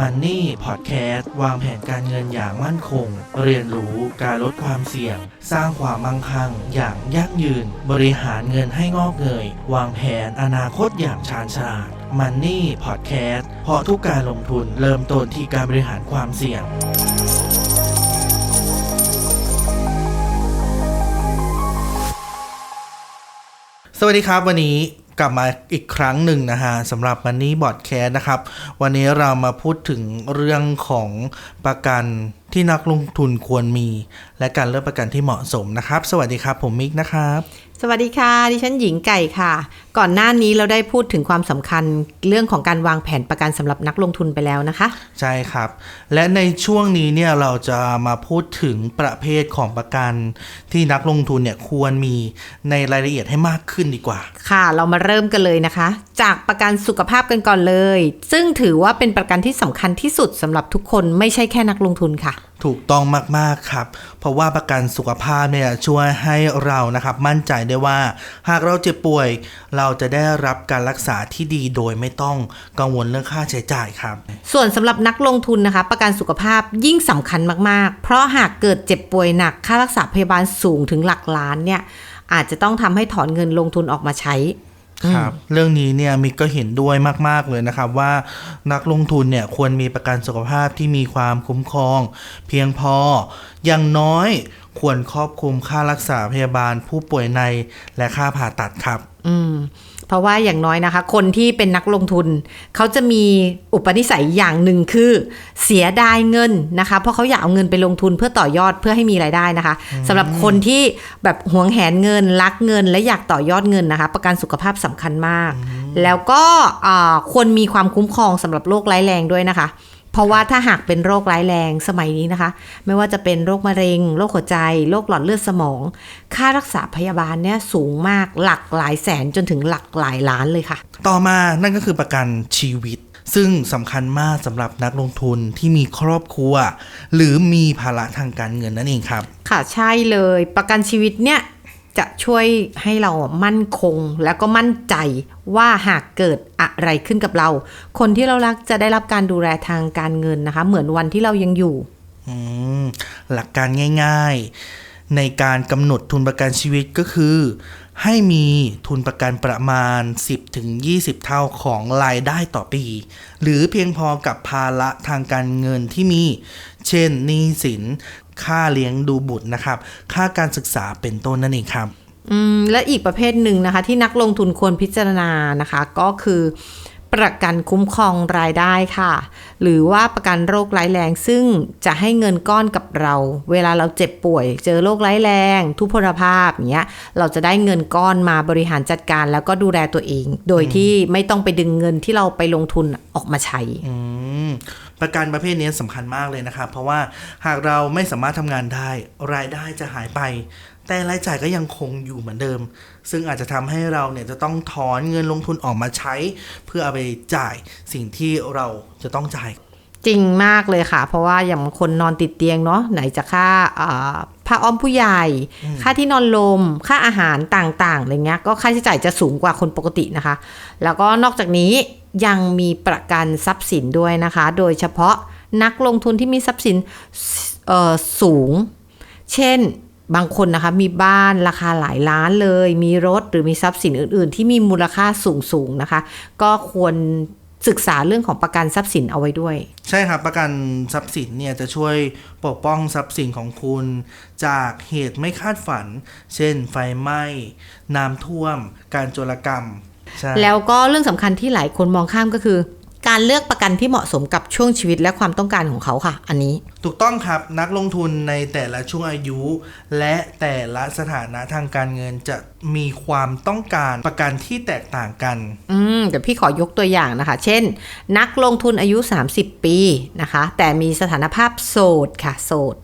Money Podcast วางแผนการเงินอย่างมั่นคง เรียนรู้การลดความเสี่ยง สร้างความมั่งคั่ง อย่างยั่งยืน บริหารเงินให้งอกเงย วางแผนอนาคตอย่างชาญฉลาด Money Podcast เพราะทุกการลงทุนเริ่มต้นที่การบริหารความเสี่ยงสวัสดีครับ วันนี้ กลับมาอีกครั้งหนึ่งนะฮะสำหรับมันนี่บอดแคสนะครับ วันนี้เรามาพูดถึงเรื่องของประกันที่นักลงทุนควรมี และการเลือกประกันที่เหมาะสมนะครับ สวัสดีครับ ผมมิกนะครับสวัสดีค่ะ ดิฉันหญิงไก่ค่ะ ก่อนหน้านี้เราได้พูดถึงความสำคัญเรื่องของการวางแผนประกันสำหรับนักลงทุนไปแล้วนะคะ ใช่ครับ และในช่วงนี้เนี่ยเราจะมาพูดถึงประเภทของประกัน ที่นักลงทุนเนี่ยควรมีในรายละเอียดให้มากขึ้นดีกว่า ค่ะ เรามาเริ่มกันเลยนะคะ จากประกันสุขภาพกันก่อนเลย ซึ่งถือว่าเป็นประกันที่สำคัญที่สุดสำหรับทุกคนไม่ใช่แค่นักลงทุนค่ะถูกต้องมากๆครับ เพราะว่าประกันสุขภาพเนี่ยช่วยให้เรานะครับมั่นใจได้ว่า หากเราเจ็บป่วย เราจะได้รับการรักษาที่ดีโดยไม่ต้องกังวลเรื่องค่าใช้จ่ายครับ ส่วนสำหรับนักลงทุนนะคะ ประกันสุขภาพยิ่งสำคัญมากๆ เพราะหากเกิดเจ็บป่วยหนักค่ารักษาพยาบาลสูงถึงหลักล้านเนี่ยอาจจะต้องทำให้ถอนเงินลงทุนออกมาใช้ ครับเรื่องนี้เนี่ยมิกก็เห็นด้วยมาก ๆ เลยนะครับ ว่านักลงทุนเนี่ยควรมีประกันสุขภาพที่มีความคุ้มครอง เพียงพออย่างน้อย ควรครอบคลุมค่ารักษาพยาบาลผู้ป่วยในและค่าผ่าตัดครับ อืม เพราะว่าอย่างน้อยนะคะ คนที่เป็นนักลงทุน เขาจะมีอุปนิสัยอย่างหนึ่งคือ เสียดายเงินนะคะ เพราะเขาอยากเอาเงินไปลงทุนเพื่อต่อยอดเพื่อให้มีรายได้นะคะสำหรับคนที่แบบหวงแหนเงินรักเงิน และอยากต่อยอดเงินนะคะ ประกันสุขภาพสำคัญมาก แล้วก็อ่าควรมีความคุ้มครองสำหรับโรคร้ายแรงด้วยนะคะ เพราะว่าถ้าหากเป็นโรคร้ายแรงสมัยนี้นะคะ ไม่ว่าจะเป็นโรคมะเร็ง โรคหัวใจ โรคหลอดเลือดสมอง ค่ารักษาพยาบาลเนี่ยสูงมากหลักหลายแสนจนถึงหลักหลายล้านเลยค่ะ ต่อมานั่นก็คือประกันชีวิต ซึ่งสำคัญมากสำหรับนักลงทุนที่มีครอบครัว หรือมีภาระทางการเงินนั่นเองครับ ค่ะใช่เลย ประกันชีวิตเนี่ย จะช่วยให้เรามั่นคงแล้วก็มั่นใจว่าหากเกิดอะไรขึ้นกับเรา คนที่เรารักจะได้รับการดูแลทางการเงินนะคะ เหมือนวันที่เรายังอยู่หลักการง่าย ๆ ในการกำหนดทุนประกันชีวิตก็คือ ให้มีทุนประกันประมาณ 10-20 เท่าของรายได้ต่อปี หรือเพียงพอกับภาระทางการเงินที่มี เช่นหนี้สิน ค่าเลี้ยงดูบุตรนะครับ ค่าการศึกษาเป็นต้นนั่นเองครับอืมและอีกประเภทหนึ่งนะคะ ที่นักลงทุนควรพิจารณานะคะ ก็คือประกันคุ้มครองรายได้ค่ะ หรือว่าประกันโรคร้ายแรงซึ่งจะให้เงินก้อนกับเรา เวลาเราเจ็บป่วย เจอโรคร้ายแรง ทุพพลภาพอย่างเงี้ยเราจะได้เงินก้อนมาบริหารจัดการ แล้วก็ดูแลตัวเอง โดยที่ไม่ต้องไปดึงเงินที่เราไปลงทุนออกมาใช้อืม ประกันประเภทนี้สำคัญมากเลยนะครับ เพราะว่าหากเราไม่สามารถทำงานได้ รายได้จะหายไป แต่รายจ่ายก็ยังคงอยู่เหมือนเดิม ซึ่งอาจจะทำให้เราเนี่ยจะต้องถอนเงินลงทุนออกมาใช้ เพื่อเอาไปจ่ายสิ่งที่เราจะต้องจ่ายจริงมากเลยค่ะ เพราะว่าอย่างบางคนนอนติดเตียงเนาะไหนจะค่าอ่าผ้าอ้อมผู้ใหญ่ ค่าที่นอนลม ค่าอาหารต่างๆอะไรเงี้ยก็ค่าใช้จ่ายจะสูงกว่าคนปกตินะคะ แล้วก็นอกจากนี้ ยังมีประกันทรัพย์สินด้วยนะคะ โดยเฉพาะนักลงทุนที่มีทรัพย์สินสูง เช่นบางคนนะคะมีบ้านราคาหลายล้านเลย มีรถหรือมีทรัพย์สินอื่น ๆ ที่มีมูลค่าสูง ๆ นะคะ ก็ควรศึกษาเรื่องของประกันทรัพย์สินเอาไว้ด้วย ใช่ครับ ประกันทรัพย์สินเนี่ยจะช่วยปกป้องทรัพย์สินของคุณ จากเหตุไม่คาดฝัน เช่น ไฟไหม้ น้ำท่วม การโจรกรรม แล้วก็เรื่องสำคัญที่หลายคนมองข้ามก็คือ การเลือกประกันที่เหมาะสมกับช่วงชีวิตและความต้องการของเขาค่ะ อันนี้ ถูกต้องครับนักลงทุนในแต่ละช่วงอายุ และแต่ละสถานะทางการเงินจะมีความต้องการประกันที่แตกต่างกัน อืมเดี๋ยวพี่ขอยกตัวอย่างนะคะ เช่น นักลงทุนอายุ 30 ปีนะคะ แต่มีสถานภาพโสดค่ะโสด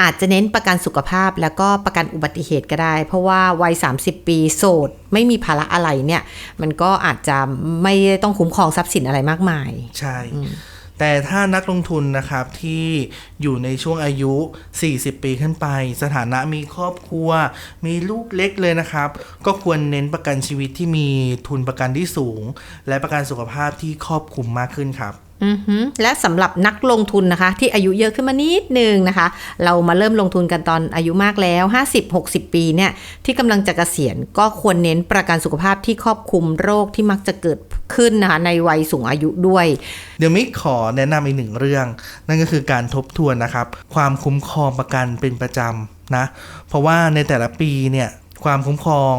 อาจจะเน้นประกันสุขภาพแล้วก็ประกันอุบัติเหตุก็ได้ เพราะว่าวัย 30 ปีโสด ไม่มีภาระอะไรเนี่ย มันก็อาจจะไม่ได้ต้องคุ้มครองทรัพย์สินอะไรมากมาย ใช่แต่ถ้านักลงทุนนะครับที่อยู่ในช่วงอายุ 40 ปีขึ้นไป สถานะมีครอบครัว มีลูกเล็กเลยนะครับ ก็ควรเน้นประกันชีวิตที่มีทุนประกันที่สูง และประกันสุขภาพที่ครอบคลุมมากขึ้นครับอือฮึ และสำหรับนักลงทุนนะคะ ที่อายุเยอะขึ้นมานิดนึงนะคะ เรามาเริ่มลงทุนกันตอนอายุมากแล้ว 50-60 ปีเนี่ยที่กำลังจะเกษียณก็ควรเน้นประกันสุขภาพที่ครอบคลุมโรคที่มักจะเกิดขึ้นนะคะในวัยสูงอายุด้วย เดี๋ยวมิกขอแนะนำอีกหนึ่งเรื่อง นั่นก็คือการทบทวนนะครับ ความคุ้มครองประกันเป็นประจำนะเพราะว่าในแต่ละปีเนี่ยความคุ้มครอง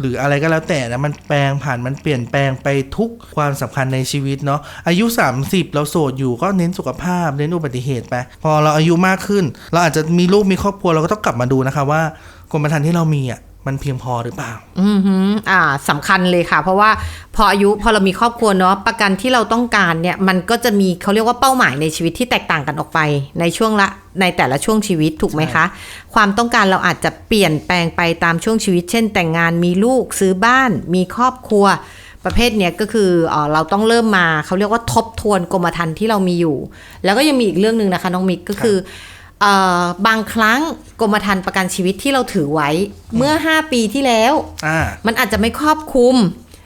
หรืออะไรก็แล้วแต่นะมันแปลงผ่านมันเปลี่ยนแปลงไปทุกความสำคัญในชีวิตเนาะอายุ 30 เราโสดอยู่ก็เน้นสุขภาพเน้นอุบัติเหตุไปพอเราอายุมากขึ้น เราอาจจะมีลูกมีครอบครัวเราก็ต้องกลับมาดูนะคะว่ากรมธรรม์ที่เรามีอะ มันเพียงพอหรือเปล่า อือหืออ่าสำคัญเลยค่ะ เพราะว่าพออายุพอเรามีครอบครัวเนาะประกันที่เราต้องการเนี่ย มันก็จะมีเขาเรียกว่าเป้าหมายในชีวิตที่แตกต่างกันออกไปในช่วงละในแต่ละช่วงชีวิตถูกไหมคะ ความต้องการเราอาจจะเปลี่ยนแปลงไปตามช่วงชีวิต เช่น แต่งงานมีลูกซื้อบ้าน มีครอบครัวประเภทเนี้ยก็คือเออเราต้องเริ่มมาเขาเรียกว่าทบทวนกรมธรรม์ที่เรามีอยู่ แล้วก็ยังมีอีกเรื่องหนึ่งนะคะน้องมิกก็คือเอ่อ บางครั้งกรมธรรม์ประกันชีวิตที่เราถือไว้เมื่อ 5 ปีที่แล้วอ่ามันอาจจะไม่ครอบคลุม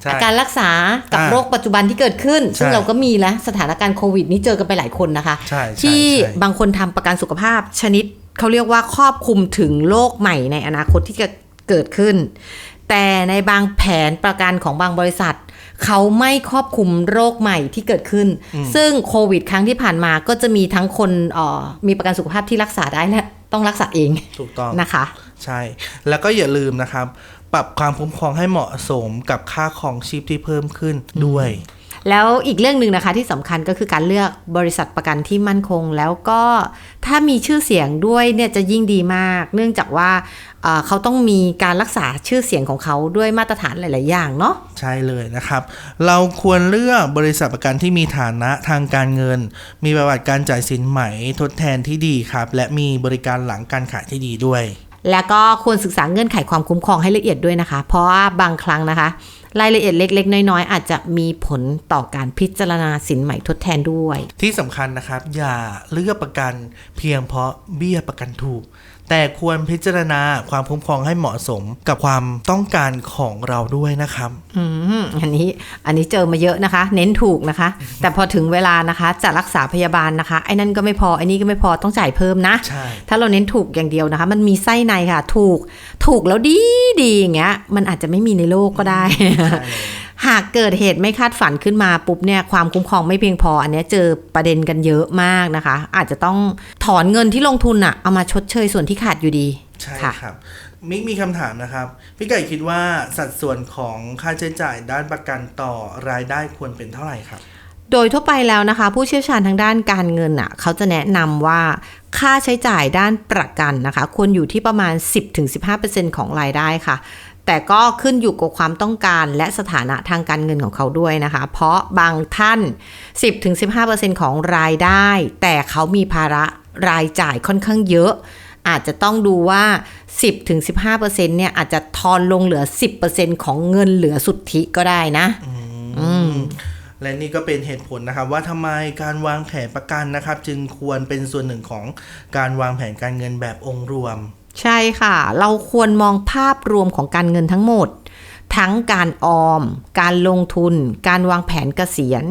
ใช่อาการรักษากับอ่าโรคปัจจุบันที่เกิดขึ้น ซึ่งใช่เราก็มีแล้วสถานการณ์โควิด นี้เจอกันไปหลายคนนะคะใช่ใช่ที่ใช่บางคนทำประกันสุขภาพชนิดเขาเรียกว่าครอบคลุมถึงโรคใหม่ในอนาคตที่จะเกิดขึ้น แต่ในบางแผนประกันของบางบริษัท เขาไม่ครอบคลุมโรคใหม่ที่เกิดขึ้น ซึ่งโควิด ครั้งที่ผ่านมาก็จะมีทั้งคนเอ่อมีประกันสุขภาพที่รักษาได้และต้องรักษาเองถูกต้องนะคะ ใช่ แล้วก็อย่าลืมนะครับ ปรับความคุ้มครองให้เหมาะสมกับค่าของชีพที่เพิ่มขึ้นด้วย แล้วอีกเรื่องหนึ่งนะคะที่สำคัญก็คือการเลือกบริษัทประกันที่มั่นคง แล้วก็ถ้ามีชื่อเสียงด้วยเนี่ยจะยิ่งดีมาก เนื่องจากว่าเอ่อเขาต้องมีการรักษาชื่อเสียงของเขาด้วยมาตรฐานหลาย ๆ อย่างเนาะใช่เลยนะครับ เราควรเลือกบริษัทประกันที่มีฐานะทางการเงิน มีประวัติการจ่ายสินไหมทดแทนที่ดีครับ และมีบริการหลังการขายที่ดีด้วย แล้วก็ควรศึกษาเงื่อนไขความคุ้มครองให้ละเอียดด้วยนะคะ เพราะว่าบางครั้งนะคะ รายละเอียดเล็ก ๆ น้อย ๆ อาจจะมีผลต่อการพิจารณาสินใหม่ทดแทนด้วย ที่สำคัญนะครับ อย่าเลือกประกันเพียงเพราะเบี้ยประกันถูก แต่ควรพิจารณาความคุ้มครองให้เหมาะสมกับความต้องการของเราด้วยนะครับอืมอันนี้อันนี้เจอมาเยอะนะคะ เน้นถูกนะคะ แต่พอถึงเวลานะคะจะรักษาพยาบาลนะคะไอ้นั่นก็ไม่พอไอ้นี่ก็ไม่พอต้องจ่ายเพิ่มนะ ใช่ ถ้าเราเน้นถูกอย่างเดียวนะคะ มันมีไส้ในค่ะ ถูกถูกแล้วดีดีอย่างเงี้ยมันอาจจะไม่มีในโลกก็ได้ ใช่เลย หากเกิดเหตุไม่คาดฝันขึ้นมาปุ๊บเนี่ยความคุ้มครองไม่เพียงพอ อันเนี้ยเจอประเด็นกันเยอะมากนะคะ อาจจะต้องถอนเงินที่ลงทุนอะเอามาชดเชยส่วนที่ขาดอยู่ดี ใช่ค่ะครับมิกมีคำถามนะครับ พี่ไก่คิดว่าสัดส่วนของค่าใช้จ่ายด้านประกันต่อรายได้ควรเป็นเท่าไหร่ครับ โดยทั่วไปแล้วนะคะ ผู้เชี่ยวชาญทางด้านการเงินอะเขาจะแนะนำว่าค่าใช้จ่ายด้านประกันนะคะ ควรอยู่ที่ประมาณ 10-15%ของรายได้ค่ะ แต่ก็ขึ้นอยู่กับความต้องการและสถานะทางการเงินของเขาด้วยนะคะ เพราะบางท่าน 10-15%ของรายได้ แต่เขามีภาระรายจ่ายค่อนข้างเยอะ อาจจะต้องดูว่า 10-15%เนี่ยอาจจะทอนลงเหลือ 10%ของเงินเหลือสุทธิก็ได้นะ อืมและนี่ก็เป็นเหตุผลนะครับว่าทำไมการวางแผนประกันนะครับ จึงควรเป็นส่วนหนึ่งของการวางแผนการเงินแบบองค์รวม ใช่ค่ะ เราควรมองภาพรวมของการเงินทั้งหมด ทั้งการออม การลงทุน การวางแผนเกษียณ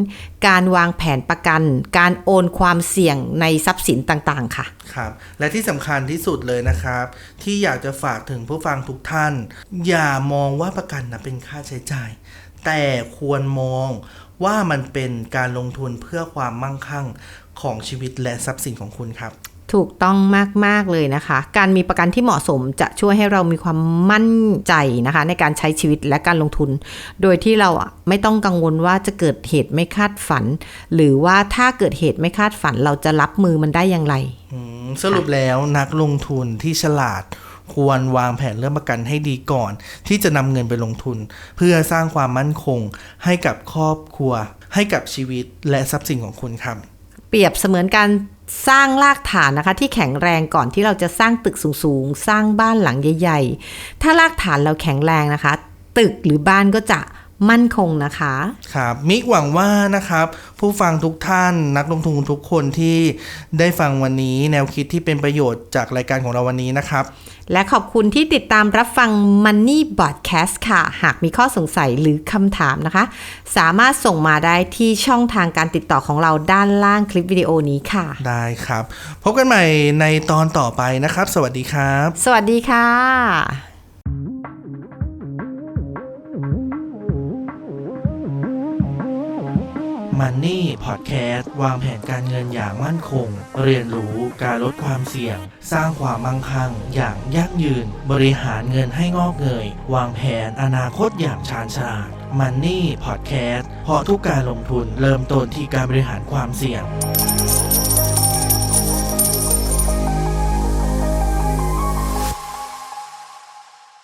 การวางแผนประกัน การโอนความเสี่ยงในทรัพย์สินต่างๆ ค่ะ ครับ และที่สำคัญที่สุดเลยนะครับ ที่อยากจะฝากถึงผู้ฟังทุกท่าน อย่ามองว่าประกันนะเป็นค่าใช้จ่าย แต่ควรมองว่ามันเป็นการลงทุนเพื่อความมั่งคั่งของชีวิตและทรัพย์สินของคุณครับ ถูกต้องมาก ๆ เลยนะคะ การมีประกันที่เหมาะสมจะช่วยให้เรามีความมั่นใจนะคะ ในการใช้ชีวิตและการลงทุน โดยที่เราอะไม่ต้องกังวลว่าจะเกิดเหตุไม่คาดฝัน หรือว่าถ้าเกิดเหตุไม่คาดฝันเราจะรับมือมันได้อย่างไรอืมสรุปแล้วนักลงทุนที่ฉลาดควรวางแผนเรื่องประกันให้ดีก่อน ที่จะนำเงินไปลงทุน เพื่อสร้างความมั่นคง ให้กับครอบครัว ให้กับชีวิตและทรัพย์สินของคุณครับ เปรียบเสมือนการ สร้างรากฐานนะคะที่แข็งแรงก่อนที่เราจะสร้างตึกสูงๆ สร้างบ้านหลังใหญ่ ๆ ถ้ารากฐานเราแข็งแรงนะคะ ตึกหรือบ้านก็จะมั่นคงนะคะ ครับมิกหวังว่านะครับ ผู้ฟังทุกท่านนักลงทุนทุกคนที่ได้ฟังวันนี้แนวคิดที่เป็นประโยชน์จากรายการของเราวันนี้นะครับ และขอบคุณที่ติดตามรับฟัง Money Podcast ค่ะ หากมีข้อสงสัยหรือคำถามนะคะ สามารถส่งมาได้ที่ช่องทางการติดต่อของเราด้านล่างคลิปวิดีโอนี้ค่ะ ได้ครับ พบกันใหม่ในตอนต่อไปนะครับ สวัสดีครับ สวัสดีค่ะ Money Podcast วางแผนการเงินอย่างมั่นคง เรียนรู้การลดความเสี่ยง สร้างความมั่งคั่ง อย่างยั่งยืน บริหารเงินให้งอกเงย วางแผนอนาคตอย่างชาญฉลาด Money Podcast เพราะทุกการลงทุนเริ่มต้นที่การบริหารความเสี่ยง